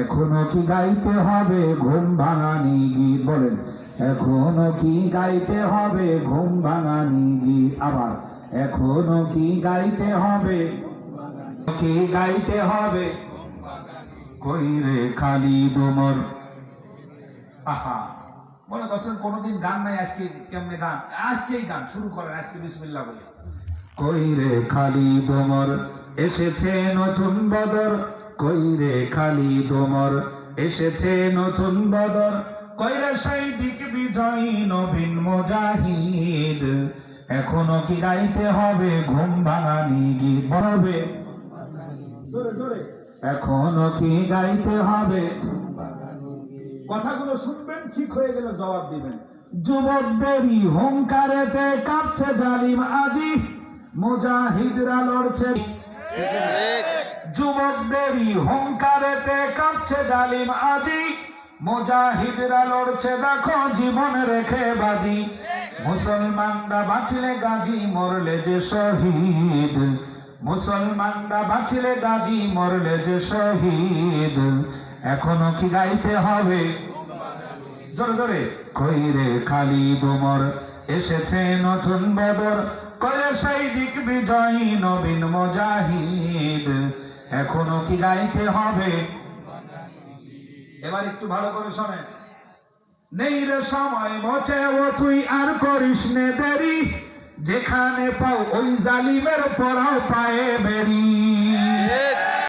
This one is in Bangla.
এখনও কি গাইতে হবে ঘুম ভাঙানি গীত? বলেন, এখনও কি গাইতে হবে ঘুম ভাঙানি গীত? আবার, এখনও কি গাইতে হবে, কি গাইতে হবে? কইরে খালি দোমর? আহা, মনে করছেন কোনোদিন গান নাই, আজকে কেমনে গান? আজকেই গান, শুরু করেন, আজকে বিসমিল্লাহ বলে। কইরে খালি দোমর, এসেছে নতুন বদর কইরে খালি দোমর? এসেছে নতুন বদর। কইরে সাইদিক বিজয়ী নবীন মুজাহিদ। এখনও কি গাইতে হবে ঘুম ভাঙানি গীত? হবে জোরে এখনও কি গাইতে হবে কথাগুলো শুনবেন ঠিক হয়ে গেলে জবাব দিবেন। যুবকদেরই হুঙ্কারেতে কাঁপছে জালিম আজি। মুজাহিদরা লড়ছে। যুবকদেরই হুঙ্কারেতে কাঁপছে জালিম আজি। মুজাহিদরা লড়ছে, দেখো জীবন রেখে বাজি। মুসলমানরা বাঁচলে গাজী, মরলে যে শহীদ। মুসলমানরা বাঁচলে মরলে যে শহীদ। এখনও কি গাইতে হবে? জোরে জোরে। কইরে খালি দোমর এসেছে নতুন বদর কয়ে সেই দিক বিজয়ী নবীন মুজাহিদ। এখনও কি গাইতে হবে? এবার একটু ভালো করে শোনেন। নেই রে সময় মোটে ও তুই আর করিস নে দেরি, যেখানে পাও ওই জালিমের পরাও পায়ে বেরি।